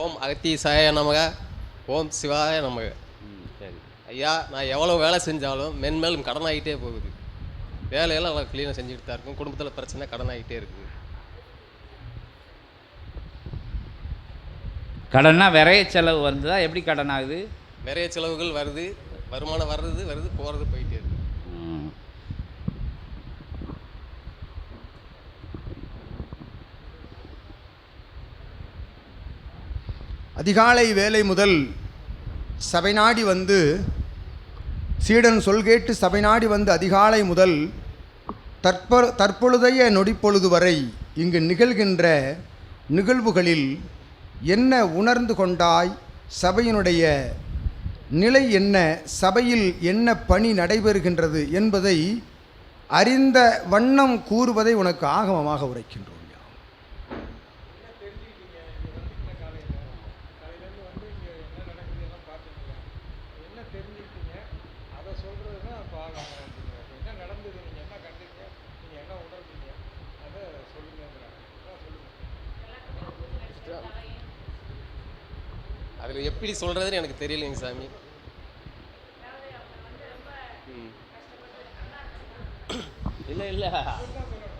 ஓம் அகத்தீசாய நமக ஓம் சிவாய நமக. சரி. ஐயா நான் எவ்வளோ வேலை செஞ்சாலும் மென்மேலும் கடன் ஆகிட்டே போகுது. வேலையெல்லாம் நல்லா க்ளீனாக செஞ்சுட்டு தான் இருக்கும். குடும்பத்தில் பிரச்சனை கடன் ஆகிட்டே இருக்குது. கடன்னா விரைய செலவு வந்ததா எப்படி கடன் ஆகுது நிறைய செலவுகள் வருது. வருமானம் வர்றது வருது போகிறது போயிட்டே இருக்கு ம். அதிகாலை வேலை முதல் சபை நாடி வந்து சீடன் சொல் கேட்டு சபை நாடி வந்து அதிகாலை முதல் தற்ப தற்பொழுதைய நொடிப்பொழுது வரை இங்கு நிகழ்கின்ற நிகழ்வுகளில் என்ன உணர்ந்து கொண்டாய்? சபையினுடைய நிலை என்ன? சபையில் என்ன பணி நடைபெறுகின்றது என்பதை அறிந்த வண்ணம் கூறுவதை உனக்கு ஆகமமாக உரைக்கின்றோம். அதில் எப்படி சொல்கிறதுன்னு எனக்கு தெரியலைங்க சாமி. இல்லை இல்லை.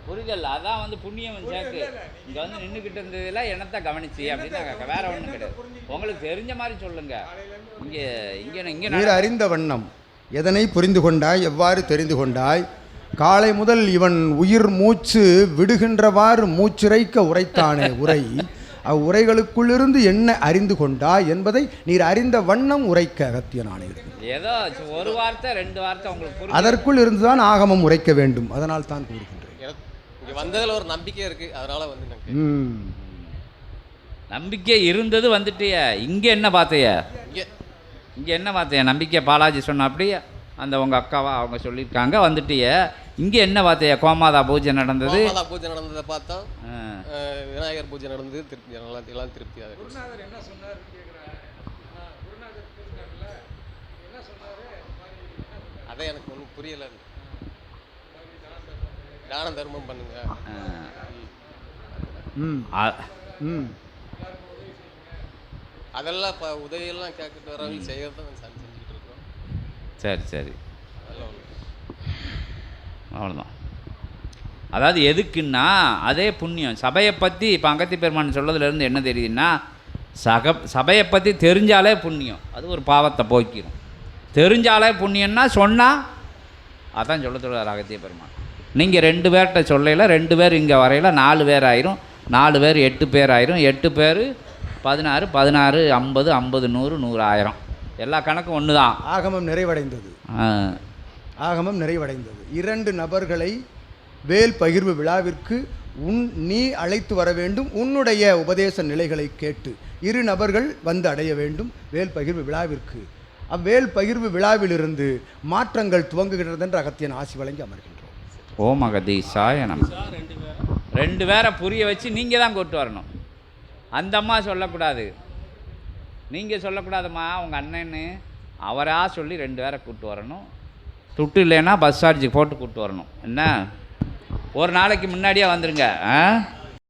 புரிதல் அதான் வந்து புண்ணியம் சேர்க்கு இங்கே வந்து நின்றுக்கிட்டு இருந்ததுல என்னத்தை கவனிச்சு அப்படின்னு வேற ஒன்றும் கிடையாது. உங்களுக்கு தெரிஞ்ச மாதிரி சொல்லுங்க. இங்கே இங்கே இங்கே நீர் அறிந்த வண்ணம். எதனை புரிந்து கொண்டாய் எவ்வாறு தெரிந்து கொண்டாய்? காலை முதல் இவன் உயிர் மூச்சு விடுகின்றவாறு மூச்சிறைக்க உரைத்தானே உரை. அவ்வுரைகளுக்குள்ளிருந்து என்ன அறிந்து கொண்டாய் என்பதை நீர் அறிந்த வண்ணம் உரைக்க அகத்தியனானே ஏதோ ஒரு வார்த்தை ரெண்டு வார்த்தை உங்களுக்கு அதற்குள் இருந்துதான் ஆகமம் உரைக்க வேண்டும். அதனால் தான் கூறுகின்றேன். வந்ததில் ஒரு நம்பிக்கை இருக்குது அதனால் வந்து. நம்பிக்கை இருந்தது வந்துட்டிய. இங்கே என்ன பார்த்தைய? இங்கே. இங்கே என்ன பார்த்தைய? நம்பிக்கை பாலாஜி சொன்ன அப்படியே அந்த உங்கள் அக்காவா அவங்க சொல்லியிருக்காங்க. வந்துட்டிய. இங்கே என்ன பார்த்தைய கோமாதா பூஜை நடந்தது. பூஜை நடந்ததை பார்த்தா விநாயகர் பூஜை நடந்தது திருப்தி. எல்லாம் எல்லாம் திருப்தியாக இருக்கு. அதே எனக்கு ஒன்றும் புரியலை தான தர்மம் பண்ணுங்க. ம். அதெல்லாம் இப்போ உதவியெல்லாம் கேட்கிட்டு வரவங்க இருக்கோம். சரி சரி. அவ்வளோதான் அதாவது எதுக்குன்னா அதே புண்ணியம். சபையை பற்றி இப்போ அகத்தி பெருமான் சொல்லதுலேருந்து என்ன தெரியுதுன்னா சக சபையை பற்றி தெரிஞ்சாலே புண்ணியம். அது ஒரு பாவத்தை போக்கிடும் தெரிஞ்சாலே புண்ணியம்னா சொன்னால் அதான் சொல்ல சொல்கிறார் அகத்திய பெருமான். நீங்கள் ரெண்டு பேர்கிட்ட சொல்லையில் ரெண்டு பேர் இங்கே வரையில் நாலு பேர் ஆயிரும். நாலு பேர் எட்டு பேர் ஆயிரும். எட்டு பேர் பதினாறு பதினாறு ஐம்பது ஐம்பது நூறு நூறு ஆயிரம் எல்லா கணக்கும் ஒன்று தான் ஆகமம் நிறைவடைந்தது. ஆ. ஆகமம் நிறைவடைந்தது. இரண்டு நபர்களை வேல் பகிர்வு விழாவிற்கு உன் நீ அழைத்து வர வேண்டும் உன்னுடைய உபதேச நிலைகளை கேட்டு. இரு நபர்கள் வந்து அடைய வேண்டும் வேல் பகிர்வு விழாவிற்கு. அவ்வேல் பகிர்வு விழாவிலிருந்து மாற்றங்கள் துவங்குகின்றது என்று அகத்தியன் ஆசி வழங்கி அமர்கின்றோம். ஓம் அகதீசாய நம. ரெண்டு பேரை புரிய வச்சு நீங்கள் தான் கூட்டு வரணும். அந்த அம்மா சொல்லக்கூடாது. நீங்கள் சொல்லக்கூடாதும்மா உங்கள் அண்ணன்னு. அவராக சொல்லி ரெண்டு பேரை கூப்பிட்டு வரணும். துட்டு இல்லைன்னா பஸ் சார்ஜ் போட்டு கூப்பிட்டு வரணும். என்ன? ஒரு நாளைக்கு முன்னாடியே வந்துடுங்க ஆ?